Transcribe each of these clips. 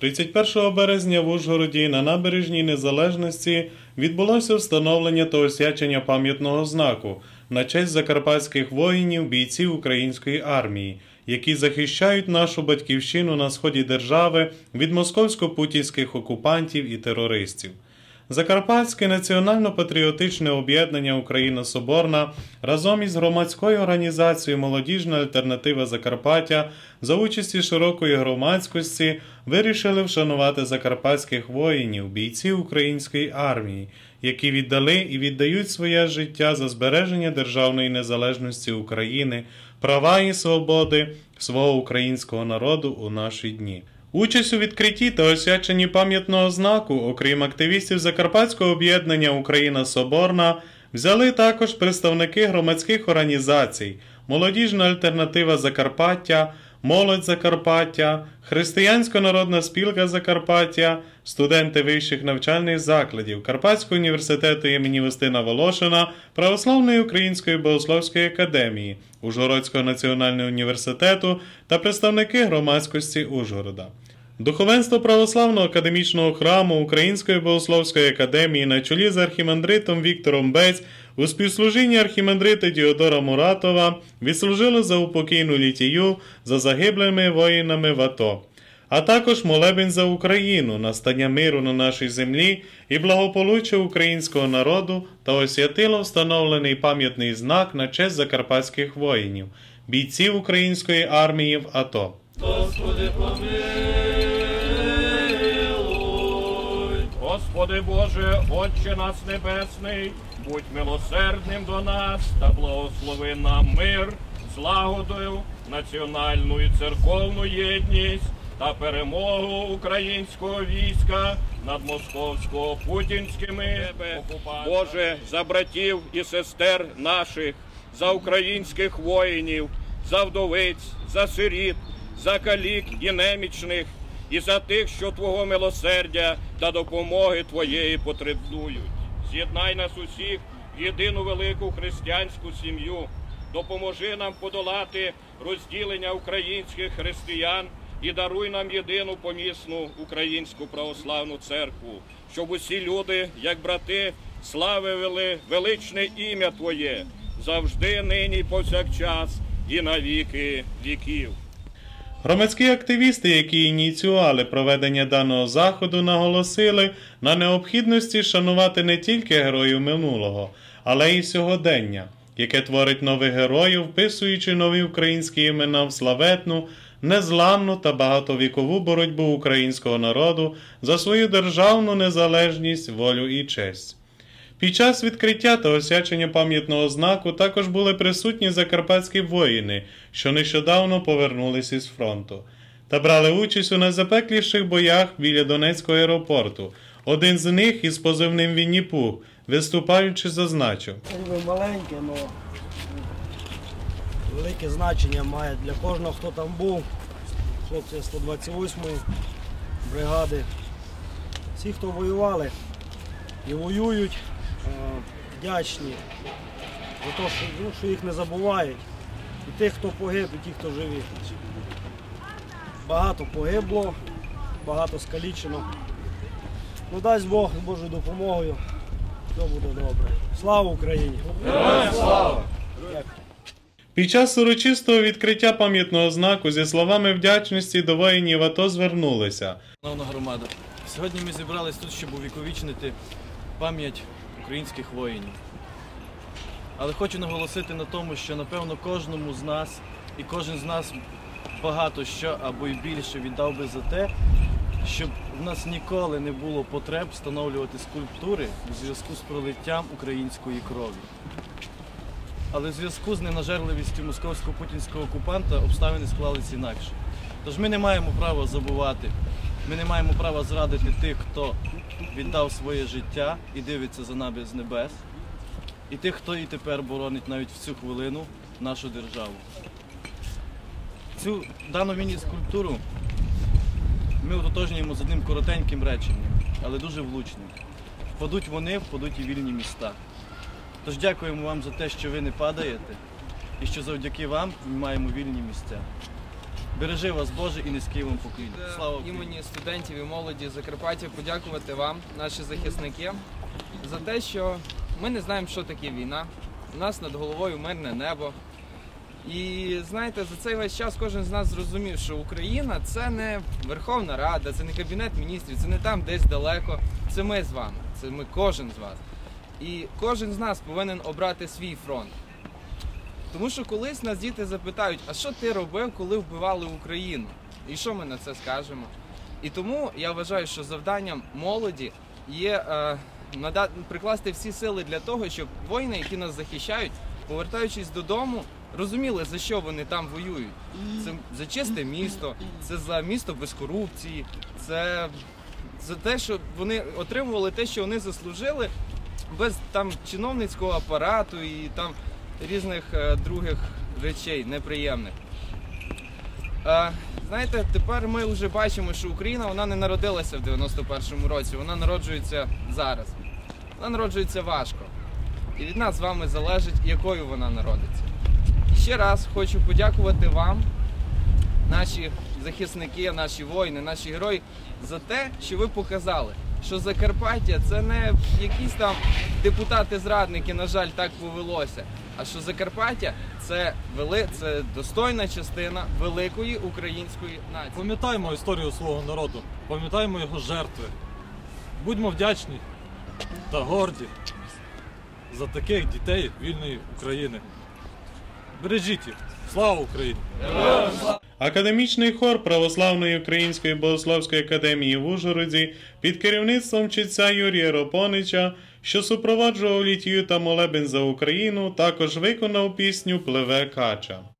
31 березня в Ужгороді на набережній Незалежності відбулося встановлення та освячення пам'ятного знаку на честь закарпатських воїнів, бійців української армії, які захищають нашу батьківщину на сході держави від московсько-путінських окупантів і терористів. Закарпатське національно-патріотичне об'єднання Україна Соборна разом із громадською організацією Молодіжна альтернатива Закарпаття за участі широкої громадськості вирішили вшанувати закарпатських воїнів, бійців української армії, які віддали і віддають своє життя за збереження державної незалежності України, права і свободи свого українського народу у наші дні. Участь у відкритті та освяченні пам'ятного знаку, окрім активістів Закарпатського об'єднання Україна Соборна, взяли також представники громадських організацій, Молодіжна альтернатива Закарпаття, Молодь Закарпаття, Християнська народна спілка Закарпаття, студенти вищих навчальних закладів Карпатського університету імені Устина Волошина, Православної Української богословської академії, Ужгородського національного університету та представники громадськості Ужгорода. Духовенство Православного академічного храму Української богословської академії на чолі з архімандритом Віктором Бець у співслужінні архімандрита Діодора Муратова відслужило за упокійну літію за загиблими воїнами в АТО, а також молебень за Україну, настання миру на нашій землі і благополуччя українського народу та освятило встановлений пам'ятний знак на честь закарпатських воїнів, бійців української армії в АТО. Господи, помилуй. Господи Боже, Отче нас Небесний, будь милосердним до нас та благослови нам мир, злагодою, національну і церковну єдність та перемогу українського війська над московсько-путінськими. Боже, за братів і сестер наших, за українських воїнів, за вдовиць, за сиріт, за калік і немічних, і за тих, що Твого милосердя та допомоги Твоєї потребують. З'єднай нас усіх в єдину велику християнську сім'ю. Допоможи нам подолати розділення українських християн і даруй нам єдину помісну українську православну церкву, щоб усі люди, як брати, славили величне ім'я Твоє завжди, нині, повсякчас, і на віки віків. Громадські активісти, які ініціювали проведення даного заходу, наголосили на необхідності шанувати не тільки героїв минулого, але й сьогодення, яке творить нових героїв, вписуючи нові українські імена в славетну, незламну та багатовікову боротьбу українського народу за свою державну незалежність, волю і честь. Під час відкриття та освячення пам'ятного знаку також були присутні закарпатські воїни, що нещодавно повернулися з фронту, та брали участь у найзапекліших боях біля Донецького аеропорту. Один з них із позивним Вінні-Пух, виступаючи, зазначив. Ніби маленьке, але велике значення має для кожного, хто там був. Хлопці 128-ї бригади. Всі, хто воювали і воюють, вдячні за те, що, ну, що їх не забувають. І тих, хто погиб, і ті, хто живі. Багато погибло, багато скалічено. Ну дасть Бог з Божою допомогою. Все буде добре. Слава Україні! Під час урочистого відкриття пам'ятного знаку зі словами вдячності до воїнів АТО звернулися. Шановна громада, сьогодні ми зібрались тут, щоб увіковічнити пам'ять українських воїнів. Але хочу наголосити на тому, що напевно кожному з нас і кожен з нас багато що або й більше віддав би за те, щоб в нас ніколи не було потреб встановлювати скульптури у зв'язку з пролиттям української крові. Але в зв'язку з ненажерливістю московсько-путінського окупанта обставини склалися інакше. Тож ми не маємо права забувати, ми не маємо права зрадити тих, хто віддав своє життя і дивиться за нами з небес, і тих, хто і тепер боронить навіть в цю хвилину нашу державу. Цю дану міні-скульптуру ми ототожнюємо з одним коротеньким реченням, але дуже влучним. Впадуть вони, впадуть і вільні міста. Тож дякуємо вам за те, що ви не падаєте, і що завдяки вам ми маємо вільні місця. Бережи вас Боже і низький вам поклін. Слава Е, Україні! імені студентів і молоді Закарпаття подякувати вам, наші захисники, за те, що ми не знаємо, що таке війна. У нас над головою мирне небо. І знаєте, за цей весь час кожен з нас зрозумів, що Україна це не Верховна Рада, це не Кабінет міністрів, це не там десь далеко. Це ми з вами, це ми кожен з вас. І кожен з нас повинен обрати свій фронт. Тому що колись нас діти запитають, а що ти робив, коли вбивали Україну? І що ми на це скажемо? І тому я вважаю, що завданням молоді є е, нада- прикласти всі сили для того, щоб воїни, які нас захищають, повертаючись додому, розуміли, за що вони там воюють. Це за чисте місто, це за місто без корупції, це за те, щоб вони отримували те, що вони заслужили, без там чиновницького апарату і там різних е, других речей неприємних. Е, знаєте, тепер ми вже бачимо, що Україна вона не народилася в 91-му році, вона народжується зараз. Вона народжується важко. І від нас з вами залежить, якою вона народиться. І ще раз хочу подякувати вам, наші захисники, наші воїни, наші герої, за те, що ви показали, що Закарпаття це не якісь там депутати-зрадники, на жаль, так повелося. А що Закарпаття це вели... це достойна частина великої української нації. Пам'ятаємо історію свого народу, пам'ятаємо його жертви. Будьмо вдячні та горді за таких дітей вільної України. Бережіть їх! Слава Україні! Академічний хор Православної Української богословської академії в Ужгороді під керівництвом читця Юрія Ропонича, що супроводжував літію та молебень за Україну, також виконав пісню Пливе кача.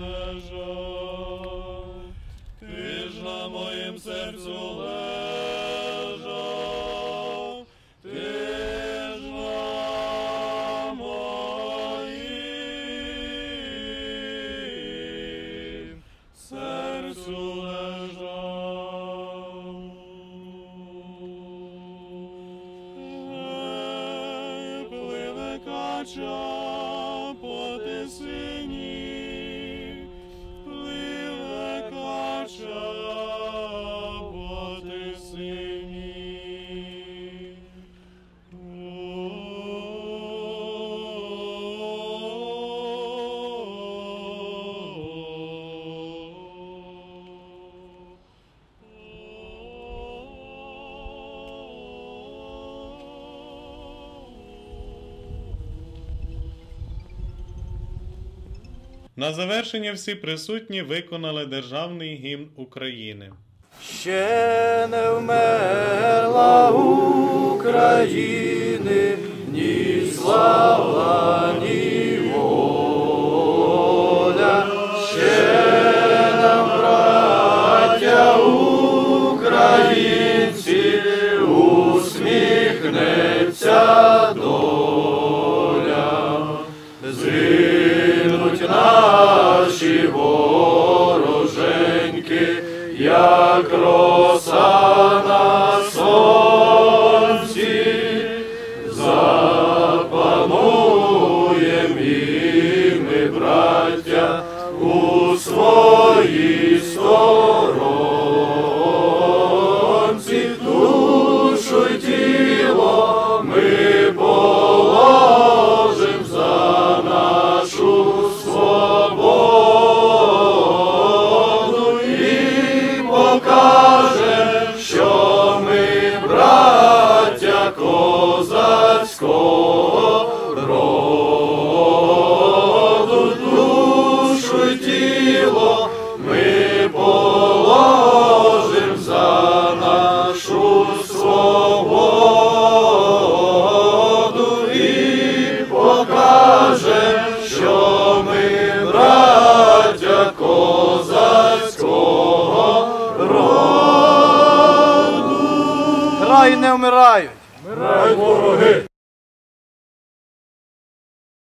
Не жаль, ти ж на моїм серцю серцю лежав. Ей, Пливе кача На завершення всі присутні виконали державний гімн України. Ще не вмерла Україна. як роса.